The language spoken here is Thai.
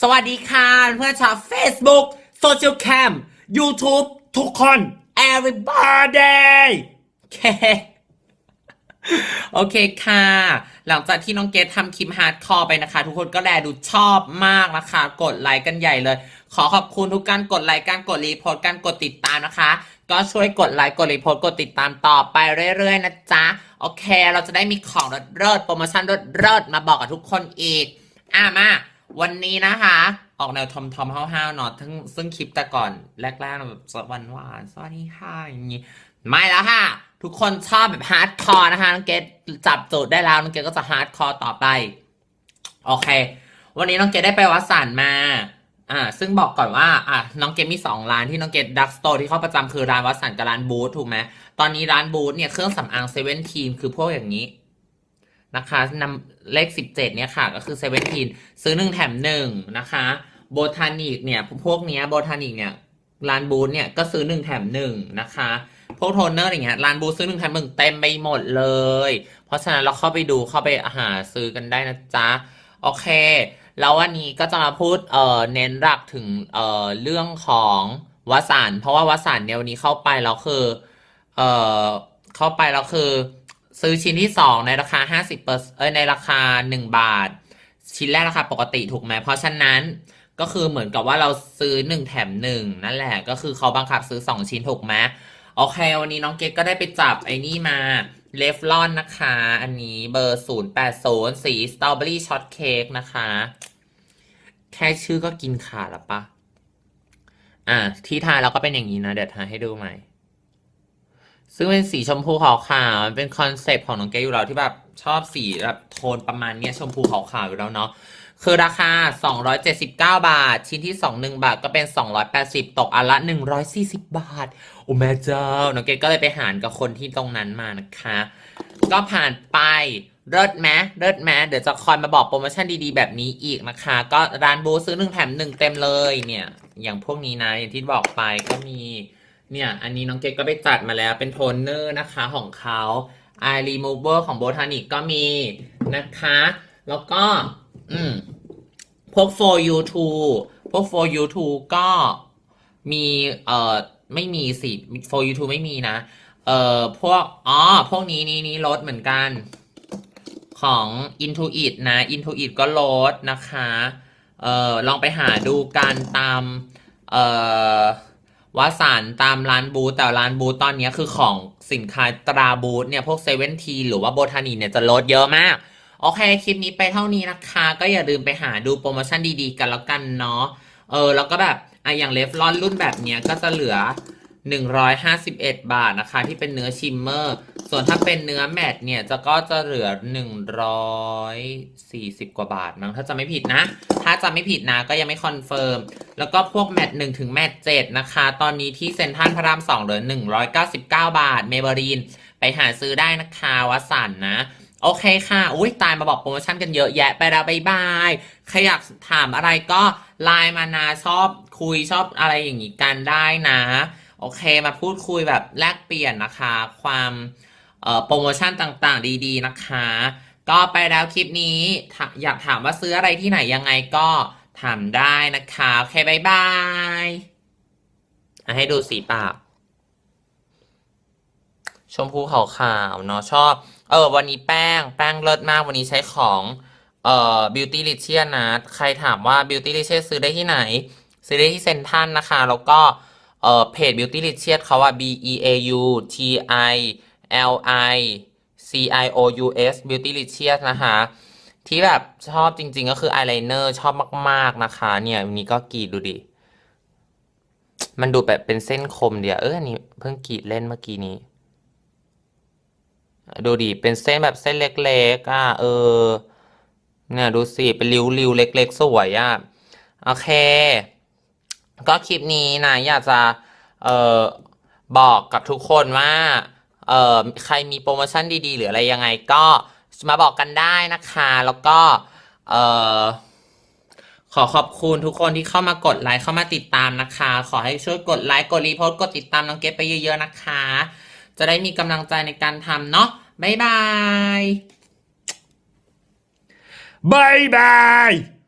สวัสดีค่ะ เพื่อนชาว Facebook Social Cam YouTube ทุกคน everybody โอเคโอเคค่ะ หลังจากที่น้องเกดทำคลิปฮาร์ดคอร์ไปนะคะ ทุกคนก็แลดูชอบมากนะคะ กดไลค์กันใหญ่เลย ขอขอบคุณทุกการกดไลค์การกดรีโพสต์การกดติดตามนะคะ ก็ช่วยกดไลค์กดรีโพสต์กดติดตามต่อไปเรื่อยๆนะจ๊ะ โอเค เราจะได้มีของเลิศๆโปรโมชั่นเลิศๆมาบอกกับทุกคนอีก อะมา วันนี้นะคะ ออกแนวทอมทอมๆห้าวๆเนาะทั้งซึ่งคลิปแต่ก่อนแรกๆแบบสวันหวานสวัสดีค่ะอย่างงี้ไม่แล้วค่ะ ทุกคนชอบแบบฮาร์ดคอร์นะคะน้องเกดจับโจทย์ได้แล้วน้องเกดก็จะฮาร์ดคอร์ต่อไป โอเค วันนี้น้องเกดได้ไปวัดสันมา อ่า ซึ่งบอกก่อนว่า อะน้องเกดมีสองร้านที่น้องเกดดักสโตร์ที่เข้าประจำคือร้านวัดสันกับร้านบูธถูกไหมตอนนี้ร้านบูธเนี่ยเครื่องสำอางเซเว่นทีนคือพวกอย่างนี้ นะคะนำเลข 17 เนี่ยค่ะ ก็คือเซเวนทีนซื้อหนึ่งแถมหนึ่งนะคะ โบทานิกเนี่ย พวกเนี้ยโบทานิกเนี่ยร้านบูธเนี่ย ก็ซื้อหนึ่งแถมหนึ่งนะคะ พวกโทนเนอร์อย่างเงี้ยร้านบูธซื้อหนึ่งแถมหนึ่งเต็มไปหมดเลย เพราะฉะนั้นเราเข้าไปดูเข้าไปหาซื้อกันได้นะจ๊ะ โอเค แล้ววันนี้ก็จะมาพูดเอ่อเน้นหลักถึงเอ่อเรื่องของวสันเพราะว่าวสันเนี่ยวันนี้เข้าไปแล้วคือเอ่อเข้าไปแล้วคือ ซื้อชิ้นที่สองในราคา 50เปอร์เอ้ยในราคา 1 บาท ชิ้นแรกราคาปกติถูกไหมเพราะฉะนั้นก็คือเหมือนกับว่าเราซื้อ 1 แถม 1 นั่นแหละ ก็คือเขาบังคับซื้อ 2 ชิ้นถูกไหมโอเค วันนี้น้องเกดก็ได้ไปจับไอ้นี่มาเลฟลอนนะคะ อันนี้เบอร์ 080 สีสตรอเบอรี่ช็อตเค้กนะคะ แค่ชื่อก็กินขาดแล้วปะอะที่ทาแล้วก็เป็นอย่างนี้นะ เดี๋ยวทาให้ดูใหม่ ซึ่งเป็นสีชมพูขาวๆมันเป็นคอนเซปต์ของน้องเกอยู่แล้วที่แบบชอบสีแบบโทนประมาณเนี้ยชมพูขาวๆอยู่แล้วเนาะคือราคา 279 บาท ชิ้นที่ 2 1 บาทก็เป็น 280 ตกอันละ 140 บาท โอ้แม่เจ้า น้องเกดก็เลยไปหารกับคนที่ตรงนั้นมานะคะ ก็ผ่านไปเลิศแมเลิศแมเดี๋ยวจะคอยมาบอกโปรโมชั่นดีๆ แบบนี้อีกนะคะ ก็ร้านบูซื้อ1แถม1เต็มเลยเนี่ย อย่างพวกนี้นะ อย่างที่บอกไปก็มี เนี่ย อันนี้น้องเกดก็ไปจัดมาแล้วเป็นโทนเนอร์นะคะของเขา Eye Remover ของ Botanic ก็มีนะคะ แล้วก็อืมพวก for you to พวก for you to ก็มีเอ่อไม่มีสิ for you to ไม่มีนะ เอ่อพวกอ๋อพวกนี้นี่นี่ลดเหมือนกันของ Intuit นะ Intuit ก็ลดนะคะ เอ่อลองไปหาดูกันตาม เอ่อ วสานตามร้านบูธแต่ร้านบูธตอนนี้คือของสินค้าตราบูธเนี่ยพวกเซเว่นทีหรือว่าโบทานีเนี่ยจะลดเยอะมาก โอเค คลิปนี้ไปเท่านี้นะคะ ก็อย่าลืมไปหาดูโปรโมชั่นดีๆ กันแล้วกันเนาะเออแล้วก็แบบอะอย่างเลฟลอนรุ่นแบบเนี้ยก็จะเหลือ 151 บาทนะคะ ที่เป็นเนื้อชิมเมอร์ ส่วนถ้าเป็นเนื้อแมตต์เนี่ยจะก็จะเหลือ 140 กว่าบาทมั้งถ้าจะไม่ผิดนะ ถ้าจะไม่ผิดนะก็ยังไม่คอนเฟิร์ม แล้วก็พวกแมตต์1ถึงแมตต์7นะคะ ตอนนี้ที่เซ็นทรัลพระราม2เหลือ 199 บาท เมเบรีน ไปหาซื้อได้นะคะวัสันนะ โอเคค่ะ อุ้ยตายมาบอกโปรโมชั่นกันเยอะแยะไปแล้วบายบายใครอยากถามอะไรก็ไลน์มานะชอบคุยชอบอะไรอย่างนี้กันได้นะ โอเคมาพูดคุยแบบแลกเปลี่ยนนะคะ ความโปรโมชั่นต่างๆ ดีๆนะคะ ก็ไปแล้วคลิปนี้อยากถามว่าซื้ออะไรที่ไหนยังไงก็ถามได้นะคะ โอเคบายบายให้ดูสีปากชมพูขาวๆเนาะชอบ เออ วันนี้แป้ง แป้งเลิศมากวันนี้ใช้ของเอ่อ Beauty r i c h i a นะ ใครถามว่า Beauty r i c h i a ซื้อได้ที่ไหน ซื้อได้ที่เซ็นทรัลนะคะ แล้วก็ เอ่อเพจ Beauty r i c h i a เขาว่า B E A U T I L I C I O U S Beauty r i c h i a นะคะที่แบบชอบจริง ๆ ก็คืออายไลเนอร์ชอบมาก ๆ นะคะ เนี่ยวันนี้ก็กรีดดูดิ มันดูแบบเป็นเส้นคมเดียวเอออันนี้เพิ่งกรีดเล่นเมื่อกี้นี้ ดูดิ เป็นเส้นแบบเส้นเล็ก ๆ อะ เออ เนี่ยดูสิ เป็นริ้วๆเล็ก ๆ สวยอะ โอเค ก็คลิปนี้นะอยากจะเอ่อบอกกับทุกคนว่าเอ่อใครมีโปรโมชั่นดีๆ หรืออะไรยังไงก็มาบอกกันได้นะคะ แล้วก็เอ่อขอขอบคุณทุกคนที่เข้ามากดไลค์เข้ามาติดตามนะคะ ขอให้ช่วยกดไลค์กดรีโพสต์กดติดตามน้องเก็บไปเยอะๆนะคะ จะได้มีกำลังใจในการทำเนาะบ๊ายบาย Bye bye!